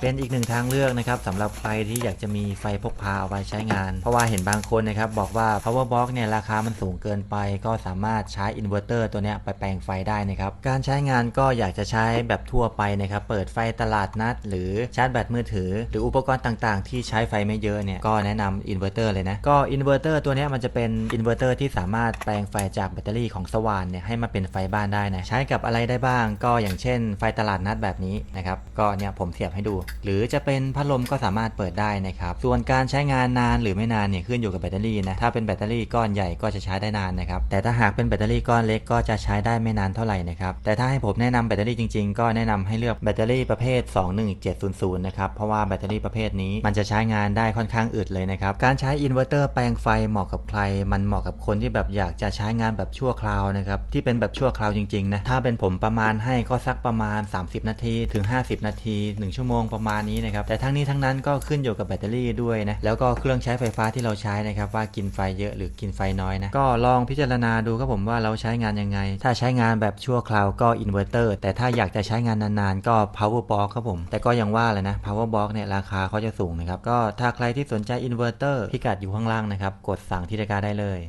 เป็นอีกหนึ่งทางเลือกนะครับสำหรับใครที่อยากจะมีไฟพกพาเอาไว้ใช้งาน เพราะว่าเห็นบางคนนะครับบอกว่า power box เนี่ยราคามันสูงเกินไป ก็สามารถใช้อินเวอร์เตอร์ตัวเนี้ยไปแปลงไฟได้นะครับการใช้งานก็อยากจะใช้แบบทั่วไปนะครับเปิดไฟตลาดนัด หรือชาร์จแบตมือถือ หรืออุปกรณ์ต่างๆ ที่ใช้ไฟไม่เยอะเนี่ยก็แนะนำอินเวอร์เตอร์เลยนะก็อินเวอร์เตอร์ตัวเนี้ยมันจะเป็นอินเวอร์เตอร์ที่สามารถแปลงไฟจากแบตเตอรี่ของสว่านเนี่ยให้มาเป็นไฟบ้านได้นะใช้กับอะไรได้บ้าง ก็อย่างเช่นไฟตลาดนัดแบบนี้นะครับก็เนี่ยผมเสียบให้ดูหรือจะเป็นพัดลมก็สามารถเปิดได้นะครับ ส่วนการใช้งานนานหรือไม่นานเนี่ยขึ้นอยู่กับแบตเตอรี่นะ ถ้าเป็นแบตเตอรี่ก้อนใหญ่ก็จะใช้ได้นานนะครับ แต่ถ้าหากเป็นแบตเตอรี่ก้อนเล็กก็จะใช้ได้ไม่นานเท่าไหร่นะครับ แต่ถ้าให้ผมแนะนำแบตเตอรี่จริงๆ ก็แนะนำให้เลือกแบตเตอรี่ประเภท 21700 นะครับ เพราะว่าแบตเตอรี่ประเภทนี้มันจะใช้งานได้ค่อนข้างอึดเลยนะครับ การใช้อินเวอร์เตอร์แปลงไฟเหมาะกับใคร มันเหมาะกับคนที่แบบอยากจะใช้งานแบบชั่วคราวนะครับ ที่เป็นแบบชั่วคราวจริงๆนะ ถ้าเป็นผมประมาณให้ก็สักประมาณ 30 นาทีถึง 50 นาที 1 ชั่วโมงประมาณนี้นะครับ แต่ทั้งนี้ทั้งนั้นก็ขึ้นอยู่กับแบตเตอรี่ด้วยนะ แล้วก็เครื่องใช้ไฟฟ้าที่เราใช้นะครับว่ากินไฟเยอะหรือกินไฟน้อยนะ ก็ลองพิจารณาดูครับผมว่าเราใช้งานยังไง ถ้าใช้งานแบบชั่วคราวก็อินเวอร์เตอร์แต่ถ้าอยากจะใช้งานนานๆ ก็ power box ครับผม แต่ก็ยังว่าเลยนะ power box เนี่ยราคาเขาจะสูงนะครับ ก็ถ้าใครที่สนใจอินเวอร์เตอร์พิกัดอยู่ข้างล่างนะครับ กดสั่งที่ตะกร้าได้เลย